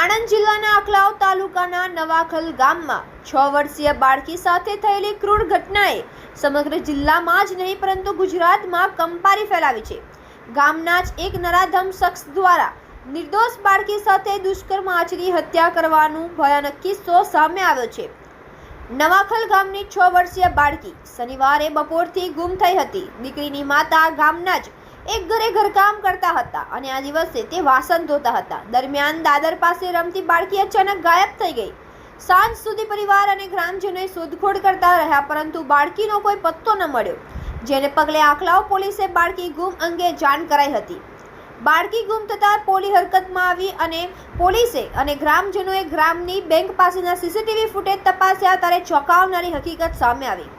આણંદ જિલ્લાના આખલાવ તાલુકાના નવાખલ ગામમાં છ વર્ષીય બાળકી સાથે થયેલી ક્રૂર ઘટનાએ સમગ્ર જિલ્લામાં જ નહીં, પરંતુ ગુજરાતમાં કંપારી ફેલાવી છે. ગામના જ એક નરાધમ શખ્સ દ્વારા નિર્દોષ બાળકી સાથે દુષ્કર્મ આચરી હત્યા કરવાનો ભયાનક કિસ્સો સામે આવ્યો છે. નવાખલ ગામની છ વર્ષીય બાળકી શનિવારે બપોરથી ગુમ થઈ હતી. દીકરીની માતા ગામના જ એક ઘરે ઘરકામ કરતા હતા અને આ દિવસે તે વાસણ ધોતા હતા. દરમિયાન દાદર પાસે રમતી બાળકી અચાનક ગાયબ થઈ ગઈ. સાંજ સુધી પરિવાર અને ગ્રામજનોએ શોધખોળ કરતા રહ્યા, પરંતુ બાળકીનો કોઈ પત્તો ન મળ્યો, જેને પગલે આખલાવ પોલીસે બાળકી ગુમ અંગે જાણ કરાઈ હતી. બાળકી ગુમ થતાં પોલી હરકતમાં આવી અને પોલીસે અને ગ્રામજનોએ ગ્રામની બેંક પાસેના સીસીટીવી ફૂટેજ તપાસ્યા, ત્યારે ચોંકાવનારી હકીકત સામે આવી.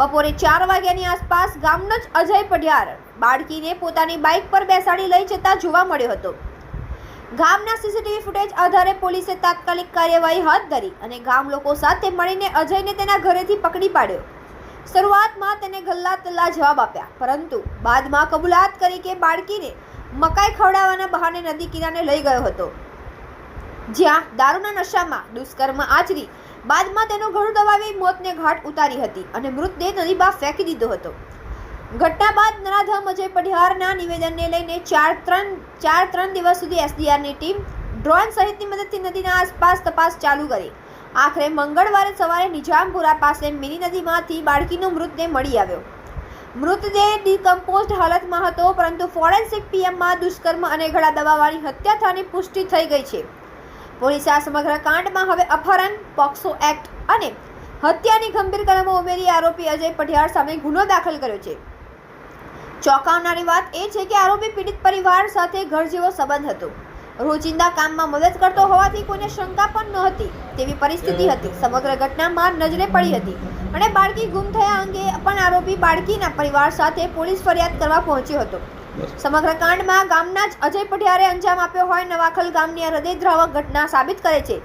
બપોરે ચાર વાગ્યાની આસપાસ ગામનો જ અજય પઢિયાર બાળકીને પોતાની બાઇક પર બેસાડી લઈ જતા જોવા મળ્યો હતો. ગામના સીસીટીવી ફૂટેજ આધારે પોલીસે તાત્કાલિક કાર્યવાહી હાથ ધરી અને ગામ લોકો સાથે મળીને અજયને તેના ઘરેથી પકડી પાડ્યો. શરૂઆતમાં તેને ગલ્લા તલ્લા જવાબ આપ્યા, પરંતુ બાદમાં કબૂલાત કરી કે બાળકીને મકાઈ ખવડાવવાના બહાને નદી કિનારે લઈ ગયો હતો. જ્યાં દારૂના નશામાં દુષ્કર્મ આચરી બાદમાં તેનું ઘણું દબાવી મોતને ઘાટ ઉતારી હતી અને મૃતદેહ નદીમાં ફેંકી દીધો હતો. ઘટના બાદ નરાધમ અજય પઢિયારના નિવેદનને લઈને ચાર ત્રણ ચાર ત્રણ દિવસ સુધી એસડીઆરની ટીમ ડ્રોન સહિતની મદદથી નદીના આસપાસ તપાસ ચાલુ કરી. આખરે મંગળવારે સવારે નિજામપુરા પાસે મિની નદીમાંથી બાળકીનો મૃતદેહ મળી આવ્યો. મૃતદેહ ડિકમ્પોઝડ હાલતમાં હતો, પરંતુ ફોરેન્સિક પીએમમાં દુષ્કર્મ અને ગળા દબાવવાની હત્યા થવાની પુષ્ટિ થઈ ગઈ છે. પોલીસે આ સમગ્ર કાંડમાં હવે અપહરણ પોક્સો એક્ટ અને હત્યાની ગંભીર કલમો ઉમેરી આરોપી અજય પઢિયાર સામે ગુનો દાખલ કર્યો છે. ચોંકાવનારી વાત એ છે કે આરોપી પીડિત પરિવાર સાથે ઘર જેવો સંબંધ હતો. રોજિંદા કામમાં મદદ કરતો હોવાથી કોઈને શંકા પણ નહોતી તેવી પરિસ્થિતિ હતી. સમગ્ર ઘટનામાં નજરે પડી હતી અને બાળકી ગુમ થયા અંગે પણ આરોપી બાળકીના પરિવાર સાથે પોલીસ ફરિયાદ કરવા પહોંચ્યો હતો. સમગ્ર કાંડમાં ગામના જ અજય પઢિયારે અંજામ આપ્યો હોય નવાખલ ગામની આ હૃદયદ્રાવક ઘટના સાબિત કરે છે.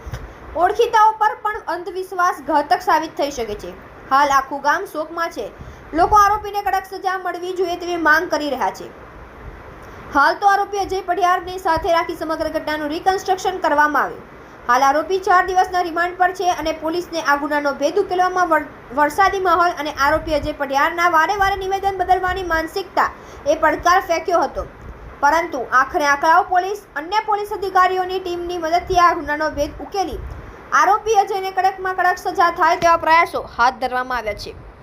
ઓળખીતાઓ પર પણ અંધવિશ્વાસ ઘાતક સાબિત થઈ શકે છે. હાલ આખું ગામ શોકમાં છે. લોકો આરોપીને કડક સજા મળવી જોઈએ તેવી માંગ કરી રહ્યા છે. હાલ તો આરોપી અજય પઢિયારની સાથે રાખી સમગ્ર ઘટનાનું રિકન્સ્ટ્રક્શન કરવામાં આવ્યું. હાલ આરોપી ચાર દિવસના રિમાન્ડ પર છે અને પોલીસને આ ગુનાનો ભેદ ઉકેલવામાં વરસાદી માહોલ અને આરોપી અજય પઢિયારના વારે વારે નિવેદન બદલવાની માનસિકતા એ પડકાર ફેંક્યો હતો. પરંતુ આખરે આંકડાઓ પોલીસ, અન્ય પોલીસ અધિકારીઓની ટીમની મદદથી આ ગુનાનો ભેદ ઉકેલી. આરોપી અજયને કડકમાં કડક સજા થાય તેવા પ્રયાસો હાથ ધરવામાં આવ્યા છે.